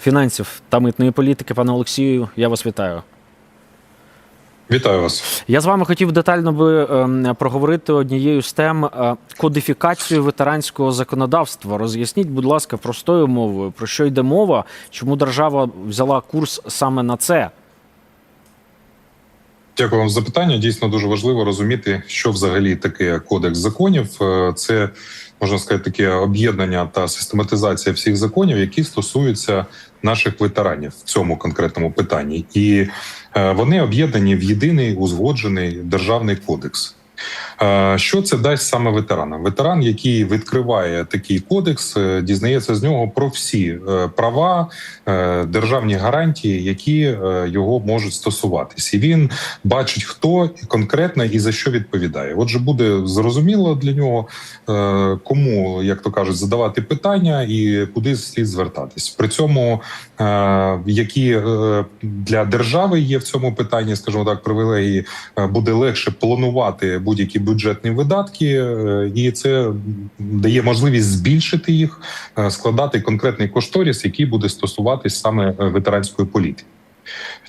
фінансів та митної політики. Пане Олексію, я вас вітаю. Вітаю вас. Я з вами хотів детально би ем, проговорити однією з тем е, кодифікацію ветеранського законодавства. Роз'ясніть, будь ласка, простою мовою, про що йде мова, чому держава взяла курс саме на це? Дякую вам за запитання. Дійсно дуже важливо розуміти, що взагалі таке кодекс законів. Е, Це можна сказати таке об'єднання та систематизація всіх законів, які стосуються наших ветеранів в цьому конкретному питанні, і е, вони об'єднані в єдиний узгоджений державний кодекс. Що це дасть саме ветеранам? Ветеран, який відкриває такий кодекс, е, дізнається з нього про всі е, права, е, державні гарантії, які його можуть стосуватись, і він бачить, хто конкретно і за що відповідає. Отже, буде зрозуміло для нього, кому, як то кажуть, задавати питання і куди слід звертатись. При цьому які для держави є в цьому питанні, скажімо так, привілегії, буде легше планувати будь-які бюджетні видатки, е, і це дає можливість збільшити їх, е, складати конкретний кошторіс, який буде стосуватись саме е, ветеранської політики.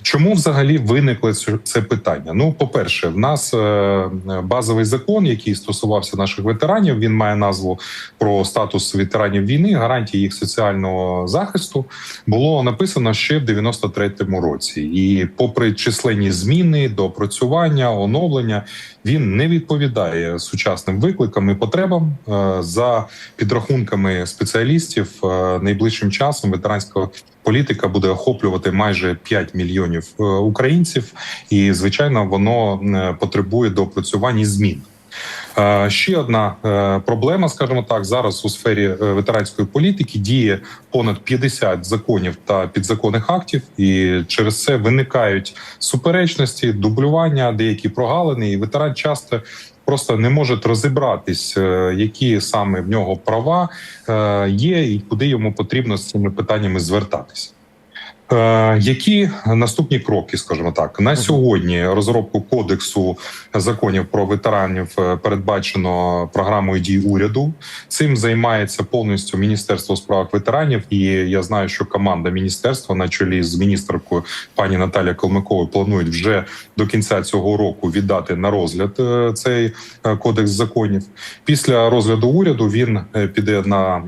Чому взагалі виникло це- питання? Ну, по-перше, в нас е, базовий закон, який стосувався наших ветеранів, він має назву про статус ветеранів війни, гарантії їх соціального захисту. Було написано ще в 93-му році, і попри численні зміни, доопрацювання, оновлення, він не відповідає сучасним викликам і потребам. Е, За підрахунками спеціалістів, е, найближчим часом ветеранська політика буде охоплювати майже 5 мільйонів е, українців, і звичайно, воно е, потребує доопрацювань і змін. Е, Ще одна проблема, скажімо так, зараз у сфері ветеранської політики діє понад 50 законів та підзаконних актів, і через це виникають суперечності, дублювання, деякі прогалини, і ветеран часто. Просто не може розібратись, які саме в нього права є, і куди йому потрібно з цими питаннями звертатись. Е, Які наступні кроки, скажімо так, на сьогодні розробку кодексу законів про ветеранів е, передбачено програмою дій уряду. Цим займається повністю Міністерство у справах ветеранів. І я знаю, що команда міністерства на чолі з міністеркою пані Наталія Колмаковою планують вже до кінця цього року віддати на розгляд е, цей кодекс законів. Після розгляду уряду він піде на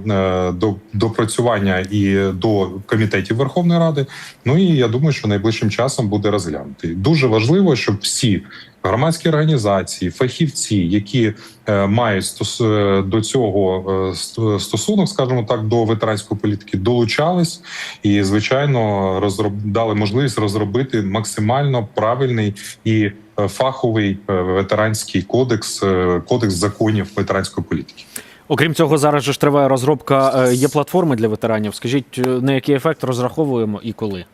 допрацювання і до комітетів Верховної Ради. Ну і я думаю, що найближчим часом буде розглянутий. Дуже важливо, щоб всі громадські організації, фахівці, які е, мають стос, е, до цього е, стосунок, скажімо так, до ветеранської політики, долучались і, звичайно, розроб... дали можливість розробити максимально правильний і е, фаховий е, ветеранський кодекс, кодекс законів ветеранської політики. Окрім цього, зараз ж триває розробка. е, Є платформи для ветеранів. Скажіть, е, на який ефект розраховуємо і коли?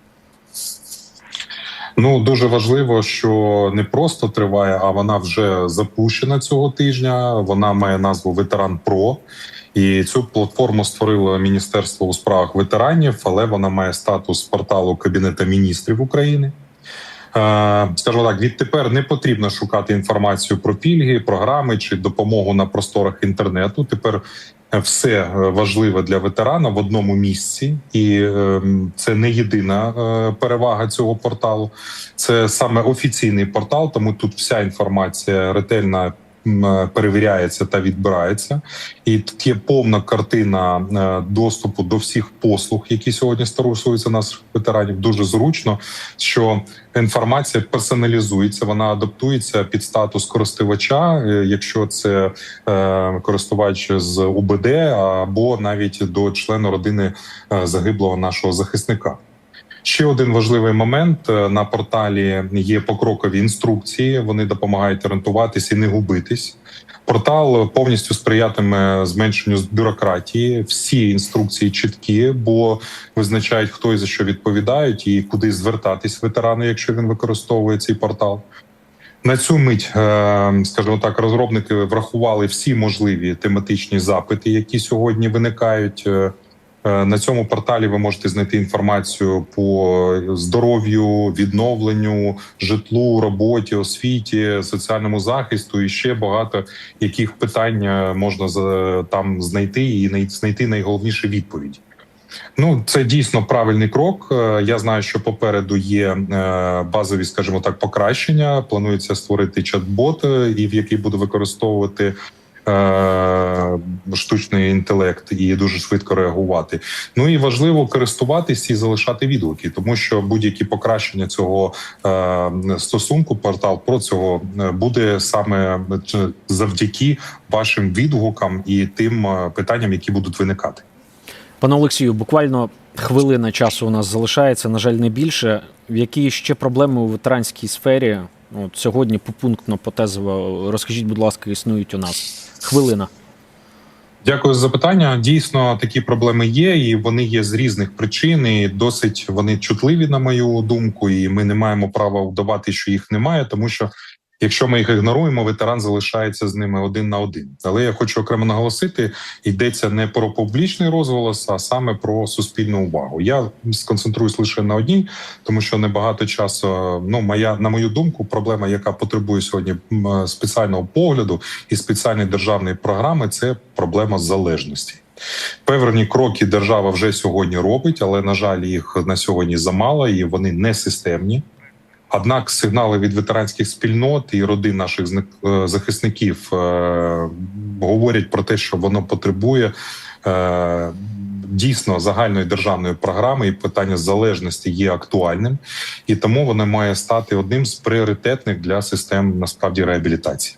Ну дуже важливо, що не просто триває, а вона вже запущена цього тижня. Вона має назву Ветеран Про. І цю платформу створило Міністерство у справах ветеранів, але вона має статус порталу Кабінету міністрів України. Е, Скажімо так, відтепер не потрібно шукати інформацію про пільги, програми чи допомогу на просторах інтернету. Тепер е, все е, важливе для ветерана в одному місці, і е, це не єдина перевага цього порталу. Це саме офіційний портал, тому тут вся інформація е, перевіряється та відбирається. І тут є повна картина е, доступу до всіх послуг, які сьогодні стосуються наших ветеранів. Дуже зручно, що інформація персоналізується, вона адаптується під статус користувача, е, якщо це е, користувач з УБД або навіть до члена родини загиблого нашого захисника. Ще один важливий момент Е, на порталі є покрокові інструкції. Вони допомагають орієнтуватись і не губитись. Портал повністю сприятиме зменшенню бюрократії. Всі інструкції чіткі, бо визначають, хто і за що відповідають, і куди звертатись ветерану, якщо він використовує цей портал. На цю мить, е, скажімо так, розробники врахували всі можливі тематичні запити, які сьогодні виникають. Е, На цьому порталі ви можете знайти інформацію по здоров'ю, відновленню, житлу, роботі, освіті, соціальному захисту і ще багато яких питань е, можна там знайти і най- знайти найголовніші відповіді. Ну, це дійсно правильний крок. Е, Я знаю, що попереду є базові, скажімо так, покращення. Планується створити чат-бот, і в який буде використовувати. Штучний інтелект і дуже швидко реагувати. Ну і важливо користуватись і залишати відгуки, тому що будь-які покращення цього е, стосунку, портал про цього е, буде саме е, завдяки вашим відгукам і тим питанням, які будуть виникати. Пане Олексію, буквально хвилина часу у нас залишається, на жаль, не більше. Які ще проблеми у ветеранській сфері? От сьогодні попунктно, потезово розкажіть, будь ласка, існують у нас. Хвилина. Дякую за запитання. Дійсно, такі проблеми є, і вони є з різних причин. і Досить вони чутливі, на мою думку, і ми не маємо права вдавати, що їх немає, тому що. Якщо ми їх ігноруємо, ветеран залишається з ними один на один. Але я хочу окремо наголосити: йдеться не про публічний розголос, а саме про суспільну увагу. Я сконцентруюсь лише на одній, тому що небагато часу. Ну, моя на мою думку, проблема, яка потребує сьогодні спеціального погляду і спеціальної державної програми, це проблема залежності. Певні кроки держава вже сьогодні робить, але на жаль, їх на сьогодні замало і вони не системні. Однак сигнали від ветеранських спільнот і родин наших е, захисників е, говорять про те, що воно потребує е, дійсно загальної державної програми, і питання залежності є актуальним, і тому воно має стати одним з пріоритетних для систем насправді реабілітації.